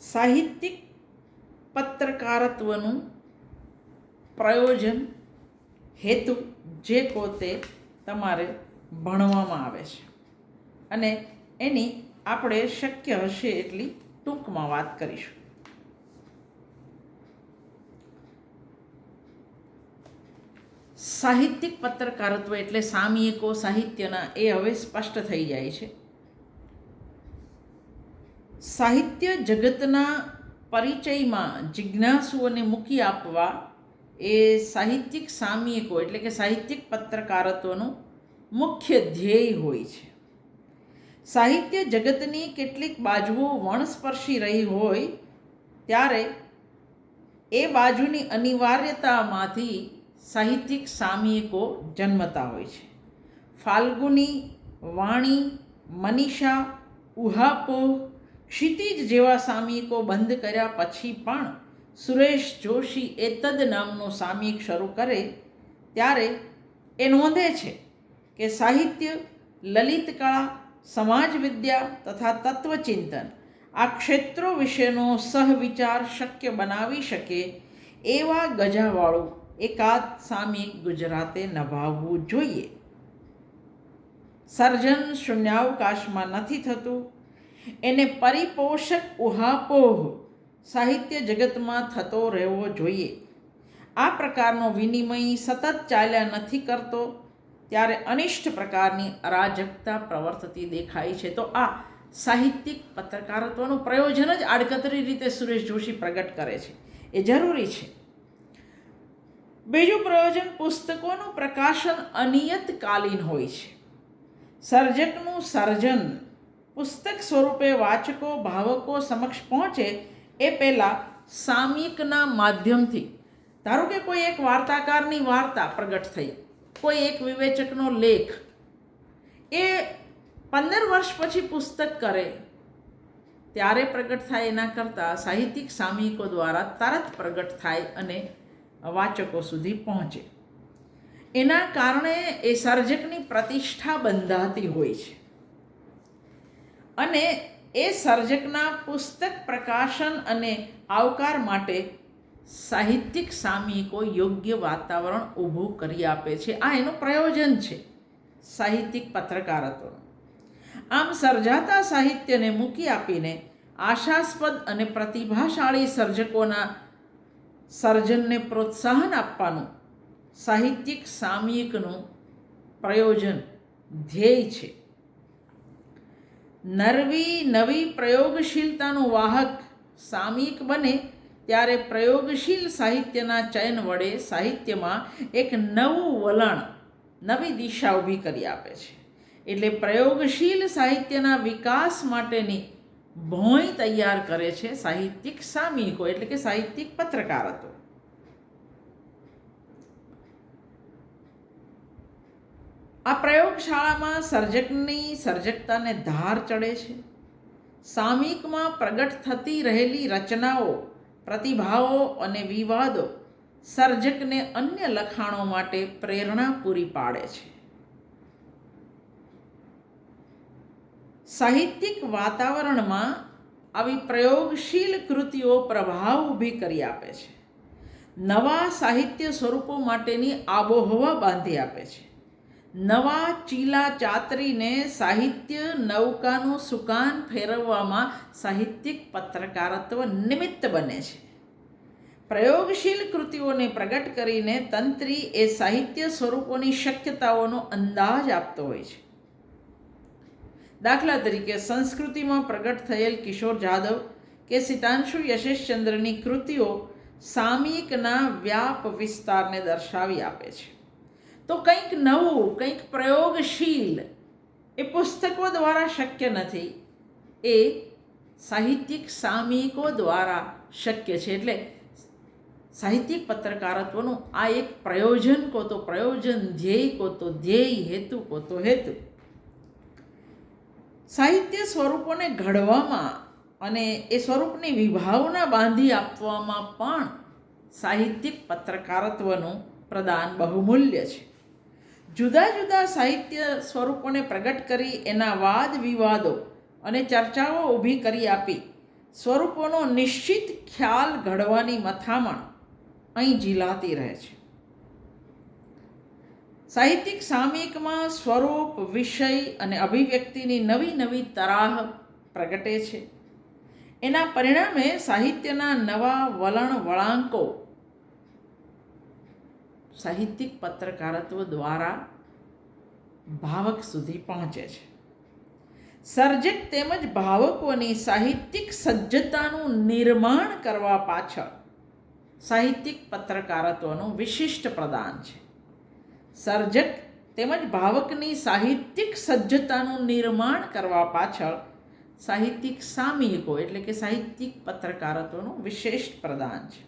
સાહિત્યિક પત્રકારત્વનું પ્રયોજન હેતુ જે પોતે તમારે ભણવામાં આવે છે. અને એની આપણે શક્ય હશે એટલી ટૂંકમાં વાત કરીશું. સાહિત્યિક પત્રકારત્વ એટલે સામયિકો સાહિત્યના એ હવે સ્પષ્ટ થઈ જાય છે. સાહિત્ય જગતના પરિચયમાં જિજ્ઞાસુઓને મૂકી આપવા એ સાહિત્યિક સામયિકો એટલે કે સાહિત્યિક પત્રકારત્વનું મુખ્ય ધ્યેય હોય છે. સાહિત્ય જગતની કેટલીક બાજુઓ વણસ્પર્શી રહી હોય ત્યારે એ બાજુની અનિવાર્યતામાંથી સાહિત્યિક સામયિકો જન્મતા હોય છે. ફાલ્ગુની વાણી, મનીષા, ઉહાપોહ ક્ષિતિજ જેવા સામયિકો બંધ કર્યા પછી પણ સુરેશ જોશી એ તદ નામનું સામયિક શરૂ કરે ત્યારે એ નોંધે છે કે સાહિત્ય, લલિત કળા, સમાજ વિદ્યા તથા તત્વચિંતન આ ક્ષેત્રો વિશેનો સહવિચાર શક્ય બનાવી શકે એવા ગજાવાળું એકાદ સામયિક ગુજરાતે નભાવવું જોઈએ. સર્જન શૂન્યાવકાશમાં નથી થતું. એને પરિપોષક ઉહાપોહ સાહિત્ય જગતમાં થતો રહેવો જોઈએ. આ પ્રકારનો વિનિમય સતત ચાલ્યા નથી કરતો, ત્યારે અનિષ્ટ પ્રકારની અરાજકતા પ્રવર્તતી દેખાય છે. તો આ સાહિત્યિક પત્રકારત્વનું પ્રયોજન જ આડકતરી રીતે સુરેશ જોશી પ્રગટ કરે છે. એ જરૂરી છે. બીજું પ્રયોજન પુસ્તકોનું પ્રકાશન અનિયતકાલીન હોય છે. સર્જકનું સર્જન પુસ્તક સ્વરૂપે વાચકો, ભાવકો સમક્ષ પહોંચે એ પહેલાં સામયિકના માધ્યમથી. ધારો કે કોઈ એક વાર્તાકારની વાર્તા પ્રગટ થઈ, કોઈ એક વિવેચકનો લેખ. એ પંદર વર્ષ પછી પુસ્તક કરે, ત્યારે પ્રગટ થાય એના કરતાં સાહિત્યિક સામયિકો દ્વારા તરત પ્રગટ થાય અને વાચકો સુધી પહોંચે. એના કારણે એ સર્જકની પ્રતિષ્ઠા બંધાતી હોય છે. અને એ સર્જકના પુસ્તક પ્રકાશન અને આવકાર માટે સાહિત્યિક સામયિકો યોગ્ય વાતાવરણ ઊભું કરી આપે છે. આ એનું પ્રયોજન છે સાહિત્યિક પત્રકારત્વનું આમ સર્જાતા સાહિત્યને મૂકી આપીને આશાસ્પદ અને પ્રતિભાશાળી સર્જકોના સર્જનને પ્રોત્સાહન આપવાનું સાહિત્યિક સામયિકનું પ્રયોજન ધ્યેય છે. નરવી નવી પ્રયોગશીલતાનું વાહક સામયિક બને ત્યારે પ્રયોગશીલ સાહિત્યના ચયન વડે સાહિત્યમાં એક નવું વલણ નવી દિશા ઊભી કરી આપે છે. એટલે પ્રયોગશીલ સાહિત્યના વિકાસ માટેની ભોંય તૈયાર કરે છે સાહિત્યિક સામયિકો એટલે કે સાહિત્યિક પત્રકારત્વ. આ પ્રયોગશાળામાં સર્જકની સર્જકતાને ધાર ચડે છે. સામિકમાં પ્રગટ થતી રહેલી રચનાઓ પ્રતિભાવો અને વિવાદો સર્જકને અન્ય લખાણો માટે પ્રેરણા પૂરી પાડે છે. સાહિત્યિક વાતાવરણમાં આવી પ્રયોગશીલ કૃતિઓ પ્રભાવ ઊભી કરી આપે છે. નવા સાહિત્ય સ્વરૂપો માટેની આબોહવા બાંધી આપે છે. નવા ચીલા ચાતરીને સાહિત્ય નૌકાનું સુકાન ફેરવવામાં સાહિત્યિક પત્રકારત્વ નિમિત્ત બને છે. પ્રયોગશીલ કૃતિઓને પ્રગટ કરીને તંત્રી એ સાહિત્ય સ્વરૂપોની શક્યતાઓનો અંદાજ આપતો હોય છે. દાખલા તરીકે સંસ્કૃતિમાં પ્રગટ થયેલ કિશોર જાદવ કે સિતાંશુ યશેશચંદ્રની કૃતિઓ સામયિકના વ્યાપ વિસ્તારને દર્શાવી આપે છે. તો કંઈક નવું, કંઈક પ્રયોગશીલ એ પુસ્તકો દ્વારા શક્ય નથી. એ સાહિત્યિક સામયિકો દ્વારા શક્ય છે. એટલે સાહિત્યિક પત્રકારત્વનું આ એક પ્રયોજન કો તો પ્રયોજન ધ્યેય કો તો ધ્યેય હેતુ કો તો હેતુ. સાહિત્ય સ્વરૂપોને ઘડવામાં અને એ સ્વરૂપની વિભાવના બાંધી આપવામાં પણ સાહિત્યિક પત્રકારત્વનું પ્રદાન બહુમૂલ્ય છે. જુદા જુદા સાહિત્ય સ્વરૂપોને પ્રગટ કરી એના વાદ વિવાદો અને ચર્ચાઓ ઊભી કરી આપી. સ્વરૂપોનો નિશ્ચિત ખ્યાલ ઘડવાની મથામણ અહીં ઝીલાતી રહે છે. સાહિત્યિક સામયિકમાં સ્વરૂપ, વિષય અને અભિવ્યક્તિની નવી નવી તરાહ પ્રગટે છે. એના પરિણામે સાહિત્યના નવા વલણ વળાંકો સાહિત્યિક પત્રકારત્વ દ્વારા ભાવક સુધી પહોંચે છે. સર્જક તેમજ ભાવકોની સાહિત્યિક સજ્જતાનું નિર્માણ કરવા પાછળ સાહિત્યિક પત્રકારત્વનું વિશિષ્ટ પ્રદાન છે. સર્જક તેમજ ભાવકની સાહિત્યિક સજ્જતાનું નિર્માણ કરવા પાછળ સાહિત્યિક સામયિકો એટલે કે સાહિત્યિક પત્રકારત્વનું વિશેષ પ્રદાન છે.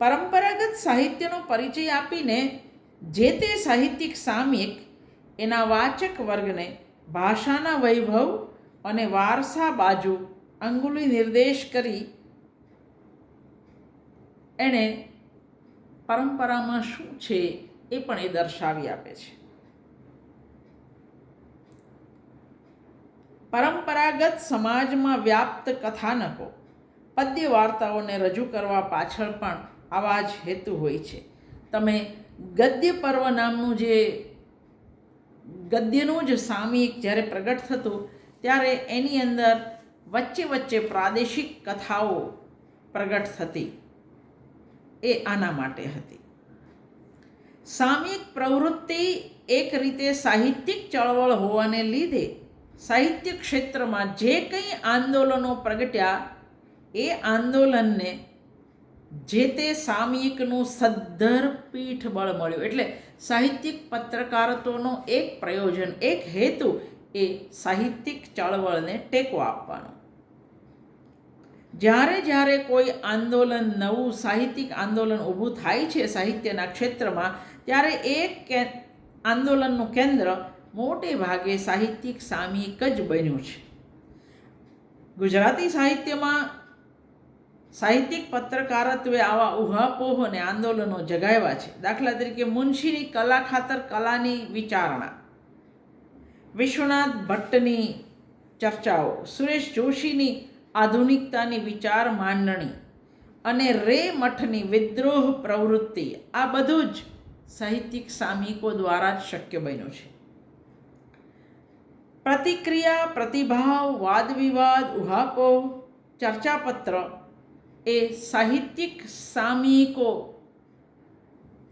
પરંપરાગત સાહિત્યનો પરિચય આપીને જે તે સાહિત્યિક સામયિક એના વાચક વર્ગને ભાષાના વૈભવ અને વારસા બાજુ અંગુલી નિર્દેશ કરી એણે પરંપરામાં શું છે એ પણ એ દર્શાવી આપે છે. પરંપરાગત સમાજમાં વ્યાપ્ત કથાનકો પદ્ય વાર્તાઓને રજૂ કરવા પાછળ પણ આવા જ હેતુ હોય છે. તમે ગદ્ય પર્વ નામનું જે ગદ્યનું જ સામયિક જ્યારે પ્રગટ થતું, ત્યારે એની અંદર વચ્ચે વચ્ચે પ્રાદેશિક કથાઓ પ્રગટ થતી. એ આના માટે હતી. સામયિક પ્રવૃત્તિ એક રીતે સાહિત્યિક ચળવળ હોવાને લીધે સાહિત્ય ક્ષેત્રમાં જે કંઈ આંદોલનો પ્રગટ્યા, એ આંદોલનને જે તે સામયિકનું સદ્ધર પીઠબળ મળ્યું. એટલે સાહિત્યિક પત્રકારત્વનો એક પ્રયોજન, એક હેતુ એ સાહિત્યિક ચળવળને ટેકો આપવાનો. જ્યારે જ્યારે કોઈ આંદોલન, નવું સાહિત્યિક આંદોલન ઊભું થાય છે સાહિત્યના ક્ષેત્રમાં, ત્યારે એક આંદોલનનું કેન્દ્ર મોટે ભાગે સાહિત્યિક સામયિક જ બન્યું છે. ગુજરાતી સાહિત્યમાં સાહિત્યિક પત્રકારત્વે આવા ઉહાપોહ અને આંદોલનો જગાવ્યા છે. દાખલા તરીકે મુનશીની કલા ખાતર કલાની વિચારણા. વિશ્વનાથ ભટ્ટની ચર્ચાઓ. સુરેશ જોશીની આધુનિકતાની વિચાર માંડણી. અને રે મઠની વિદ્રોહ પ્રવૃત્તિ. આ બધું જ સાહિત્યિક સામયિકો દ્વારા જ શક્ય બન્યું છે. પ્રતિક્રિયા, પ્રતિભાવ, વાદ વિવાદ ઉહાપો ચર્ચાપત્ર એ સાહિત્યિક સામયિકો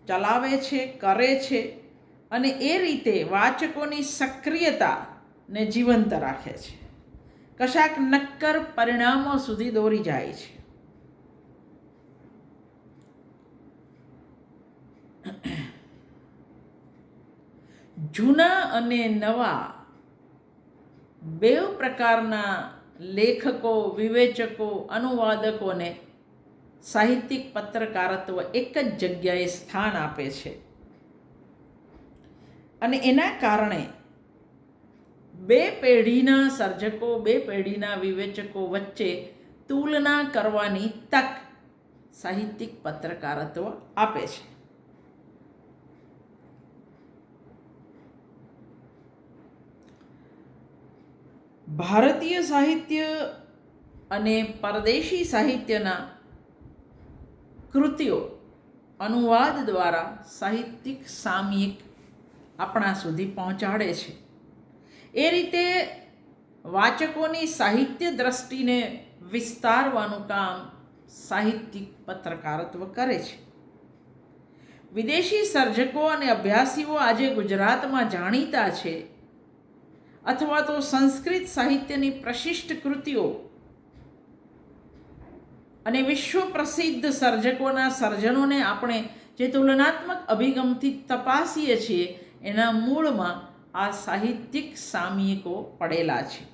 ચલાવે છે, કરે છે અને એ રીતે વાચકોની સક્રિયતાને જીવંત રાખે છે. કશાક નક્કર પરિણામો સુધી દોરી જાય છે. જૂના અને નવા બેવ પ્રકારના લેખકો, વિવેચકો, અનુવાદકોને સાહિત્યિક પત્રકારત્વ એક જ જગ્યાએ સ્થાન આપે છે. અને એના કારણે બે પેઢીના સર્જકો, બે પેઢીના વિવેચકો વચ્ચે તુલના કરવાની તક સાહિત્યિક પત્રકારત્વ આપે છે. ભારતીય સાહિત્ય અને પરદેશી સાહિત્યના કૃતિઓ અનુવાદ દ્વારા સાહિત્યિક સામયિક આપણા સુધી પહોંચાડે છે. એ રીતે વાચકોની સાહિત્ય દ્રષ્ટિને વિસ્તારવાનું કામ સાહિત્યિક પત્રકારત્વ કરે છે. વિદેશી સર્જકો અને અભ્યાસીઓ આજે ગુજરાતમાં જાણીતા છે. અથવા તો સંસ્કૃત સાહિત્યની પ્રશિષ્ટ કૃતિઓ અને વિશ્વ પ્રસિદ્ધ સર્જકોના સર્જનોને આપણે જે તુલનાત્મક અભિગમથી તપાસીએ છીએ, એના મૂળમાં આ સાહિત્યિક સામયિકો પડેલા છે.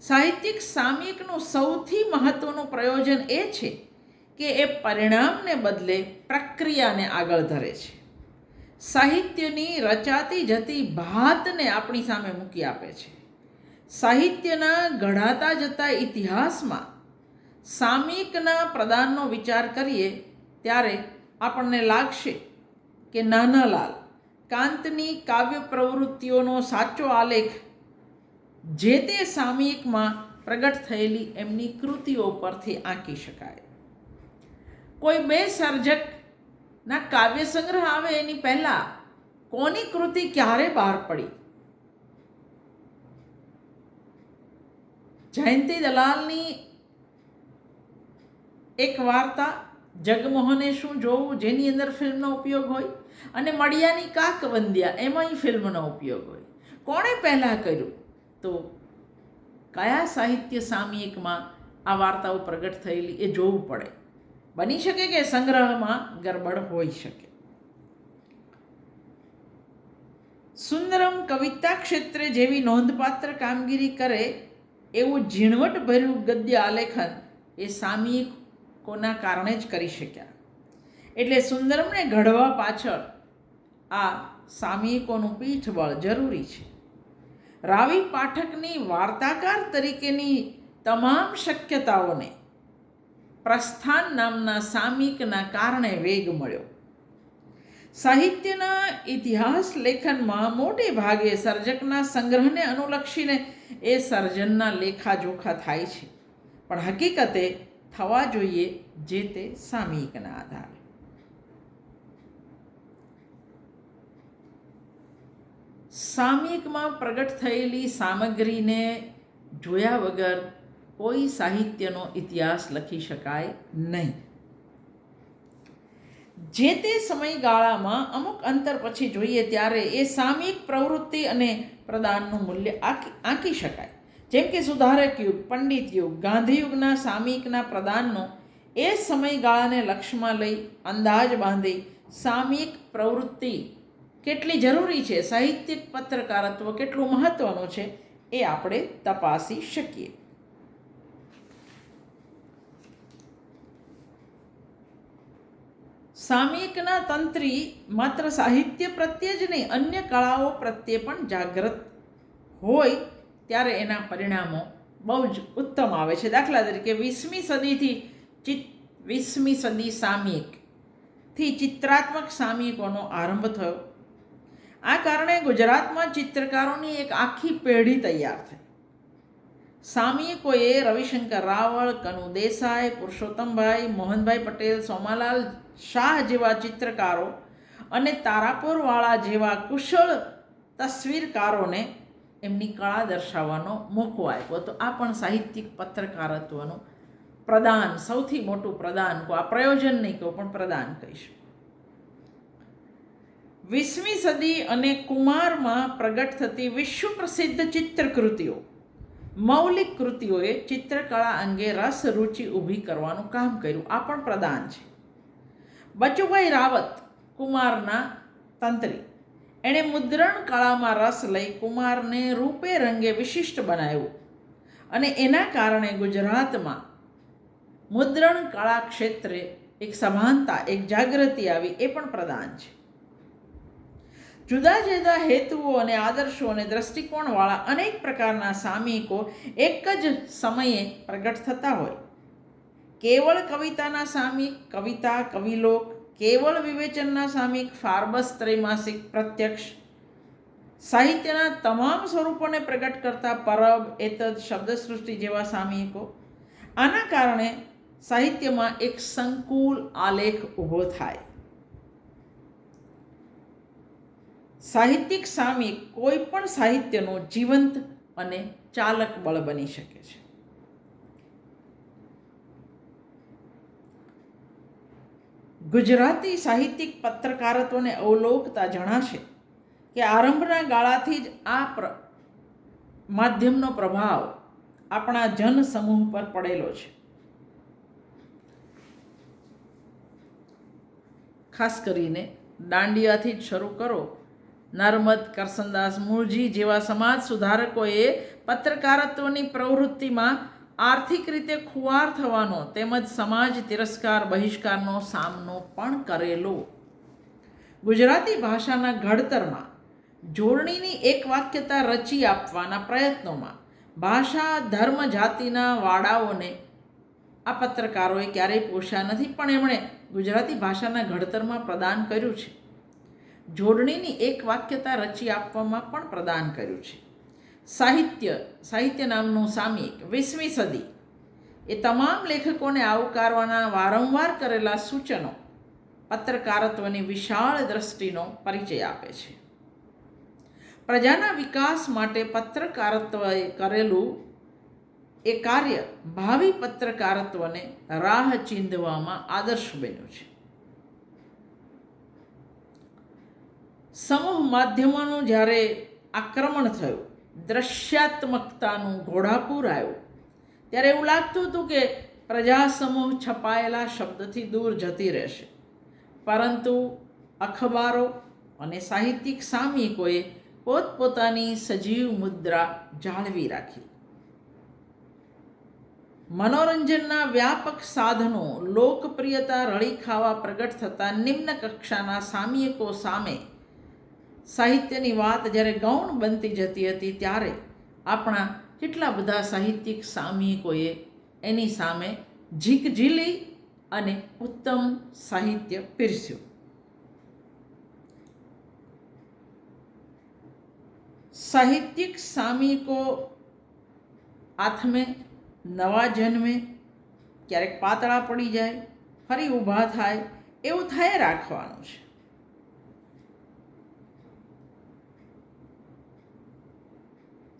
સાહિત્યિક સામયિકનું સૌથી મહત્વનું પ્રયોજન એ છે કે એ પરિણામને બદલે પ્રક્રિયાને આગળ ધરે છે. સાહિત્યની રચાતી જતી ભાતને આપણી સામે મૂકી આપે છે. સાહિત્યના ઘડાતા જતા ઇતિહાસમાં સામયિકના પ્રદાનનો વિચાર કરીએ ત્યારે આપણને લાગશે કે નાનાલાલ કાંતની કાવ્ય પ્રવૃત્તિઓનો સાચો આલેખ જે તે સામયિકમાં પ્રગટ થયેલી એમની કૃતિઓ પરથી આંકી શકાય. કોઈ બે સર્જકના કાવ્ય સંગ્રહ આવે એની પહેલાં કોની કૃતિ ક્યારે બહાર પડી? જયંતિ દલાલની એક વાર્તા જગમોહને શું જોવું જેની અંદર ફિલ્મનો ઉપયોગ હોય? અને મળિયાની કાકવંદ્યા એમાંય ફિલ્મનો ઉપયોગ હોય. કોણે પહેલાં કર્યું? તો કયા સાહિત્ય સામયિકમાં આ વાર્તાઓ પ્રગટ થયેલી એ જોવું પડે. બની શકે કે સંગ્રહમાં ગરબડ હોઈ શકે? સુંદરમ કવિતા ક્ષેત્રે જેવી નોંધપાત્ર કામગીરી કરે, એવું ઝીણવટભર્યું ગદ્ય આલેખન એ સામયિકોના કારણે જ કરી શક્યા. એટલે સુંદરમને ઘડવા પાછળ આ સામયિકોનું પીઠબળ જરૂરી છે. રાવી પાઠકની વાર્તાકાર તરીકેની તમામ શક્યતાઓને પ્રસ્થાન નામના સામયિકના કારણે વેગ મળ્યો. સાહિત્યના ઇતિહાસ લેખનમાં મોટે ભાગે સર્જકના સંગ્રહને અનુલક્ષીને એ સર્જનના લેખાજોખા થાય છે. પણ હકીકતે થવા જોઈએ જે તે સામયિકના આધારે. સામયિકમાં પ્રગટ થયેલી સામગ્રીને જોયા વગર કોઈ સાહિત્યનો ઇતિહાસ લખી શકાય નહીં. જે તે સમયગાળામાં અમુક અંતર પછી જોઈએ ત્યારે એ સામયિક પ્રવૃત્તિ અને પ્રદાનનું મૂલ્ય આંકી શકાય. જેમ કે સુધારક યુગ, પંડિત યુગ ગાંધીયુગના સામયિકના પ્રદાનનો એ સમયગાળાને લક્ષ્યમાં લઈ અંદાજ બાંધી સામયિક પ્રવૃત્તિ કેટલી જરૂરી છે, સાહિત્યિક પત્રકારત્વ કેટલું મહત્ત્વનું છે એ આપણે તપાસી શકીએ. સામયિકના તંત્રી માત્ર સાહિત્ય પ્રત્યે જ નહીં, અન્ય કળાઓ પ્રત્યે પણ જાગૃત હોય ત્યારે એના પરિણામો બહુ જ ઉત્તમ આવે છે. દાખલા તરીકે વીસમી સદીથી ચિત, વીસમી સદી સામયિકથી ચિત્રાત્મક સામયિકોનો આરંભ થયો. આ કારણે ગુજરાતમાં ચિત્રકારોની એક આખી પેઢી તૈયાર થઈ. સામયિકોએ રવિશંકર રાવળ, કનુ દેસાઈ, પુરુષોત્તમભાઈ, મોહનભાઈ પટેલ, સોમાલાલ શાહ જેવા ચિત્રકારો અને તારાપુરવાળા જેવા કુશળ તસવીરકારોને એમની કળા દર્શાવવાનો મોકો આપ્યો તો આ પણ સાહિત્યિક પત્રકારત્વનું પ્રદાન, સૌથી મોટું પ્રદાન કહો આ પ્રયોજન નહીં કહો, પણ પ્રદાન કહીશ. વીસમી સદી અને કુમારમાં પ્રગટ થતી વિશ્વ પ્રસિદ્ધ ચિત્રકૃતિઓ. મૌલિક કૃતિઓએ ચિત્રકળા અંગે રસ, રુચિ ઊભી કરવાનું કામ કર્યું. આ પણ પ્રદાન છે. બચુભાઈ રાવત, કુમારના તંત્રી. એણે મુદ્રણ કળામાં રસ લઈ કુમારને રૂપે રંગે વિશિષ્ટ બનાવ્યું. અને એના કારણે ગુજરાતમાં મુદ્રણ કળા ક્ષેત્રે એક સમાનતા, એક જાગૃતિ આવી એ પણ પ્રદાન છે. જુદા જુદા હેતુઓ અને આદર્શો અને દ્રષ્ટિકોણવાળા અનેક પ્રકારના સામયિકો એક જ સમયે પ્રગટ થતા હોય. કેવળ કવિતાના સામયિક કવિતા, કવિલોક કેવળ વિવેચનના સામિક ફાર્બસ ત્રૈમાસિક પ્રત્યક્ષ. સાહિત્યના તમામ સ્વરૂપોને પ્રગટ કરતા પરબ, એતદ, શબ્દસૃષ્ટિ જેવા સામયિકો. આના કારણે સાહિત્યમાં એક સંકુલ આલેખ ઊભો થાય. સાહિત્યિક સામયિક કોઈ પણ સાહિત્યનો જીવંત અને ચાલક બળ બની શકે છે. ગુજરાતી સાહિત્યિક પત્રકારત્વને અવલોકતા જણાશે કે આરંભના ગાળાથી જ આ પ્ર, માધ્યમનો પ્રભાવ આપણા જનસમૂહ પર પડેલો છે. ખાસ કરીને દાંડિયાથી જ શરૂ કરો નર્મદ, કરસનદાસ, મૂળજી જેવા સમાજ સુધારકોએ પત્રકારત્વની પ્રવૃત્તિમાં આર્થિક રીતે ખુવાર થવાનો તેમજ સમાજ તિરસ્કાર, બહિષ્કારનો સામનો પણ કરેલો. ગુજરાતી ભાષાના ઘડતરમાં જોડણીની એક વાક્યતા રચી આપવાના પ્રયત્નોમાં ભાષા, ધર્મ, જાતિના વાડાઓને આ પત્રકારોએ ક્યારેય પોષ્યા નથી, પણ એમણે ગુજરાતી ભાષાના ઘડતરમાં પ્રદાન કર્યું છે. જોડણીની એક વાક્યતા રચી આપવામાં પણ પ્રદાન કર્યું છે. સાહિત્ય સાહિત્ય નામનું સામયિક વીસમી સદી. એ તમામ લેખકોને આવકારવાના વારંવાર કરેલા સૂચનો પત્રકારત્વની વિશાળ દ્રષ્ટિનો પરિચય આપે છે. પ્રજાના વિકાસ માટે પત્રકારત્વએ કરેલું એ કાર્ય ભાવિ પત્રકારત્વને રાહ ચીંધવામાં આદર્શ બન્યું છે. સમૂહ માધ્યમોનું જ્યારે આક્રમણ થયું દ્રશ્યાત્મકતાનું ઘોડાપૂર આવ્યું. ત્યારે એવું લાગતું હતું કે પ્રજા સમૂહ છપાયેલા શબ્દથી દૂર જતી રહેશે. પરંતુ અખબારો અને સાહિત્યિક સામયિકોએ પોતપોતાની સજીવ મુદ્રા જાળવી રાખી. મનોરંજનના વ્યાપક સાધનો, લોકપ્રિયતા, રળી ખાવા પ્રગટ થતા નિમ્ન કક્ષાના સામયિકો સામે સાહિત્યની વાત જ્યારે ગૌણ બનતી જતી હતી ત્યારે આપણા કેટલા બધા સાહિત્યિક સામયિકોએ એની સામે ઝીકઝીલી અને ઉત્તમ સાહિત્ય પીરસ્યું. સાહિત્યિક સામયિકો આથમે, નવા જન્મે, ક્યારેક પાતળા પડી જાય, ફરી ઊભા થાય, એવું થાય રાખવાનું છે.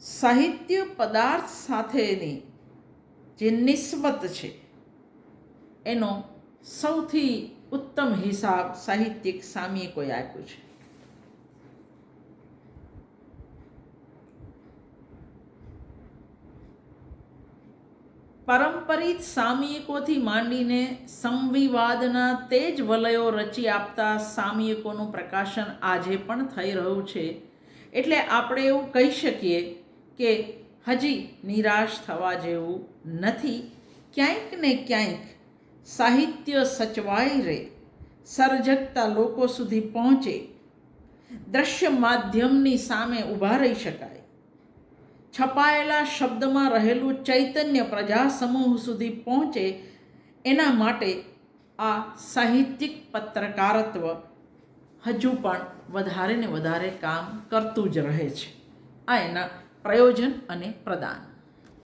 સાહિત્ય પદાર્થ સાથેની જે નિસ્બત છે, એનો સૌથી ઉત્તમ હિસાબ સાહિત્યિક સામયિકોએ આપ્યો છે. પરંપરિત સામયિકોથી માંડીને સંવિવાદના તેજ વલયો રચી આપતા સામયિકોનું પ્રકાશન આજે પણ થઈ રહ્યું છે. એટલે આપણે એવું કહી શકીએ કે હજી નિરાશ થવા જેવું નથી. ક્યાંક ને ક્યાંક સાહિત્ય સચવાઈ રહે. સર્જકતા લોકો સુધી પહોંચે. દ્રશ્ય માધ્યમની સામે ઊભા રહી શકાય. છપાયેલા શબ્દમાં રહેલું ચૈતન્ય પ્રજા સમૂહ સુધી પહોંચે, એના માટે આ સાહિત્યિક પત્રકારત્વ હજુ પણ વધારે ને વધારે કામ કરતું જ રહે છે. આ એના પ્રયોજન અને પ્રદાન.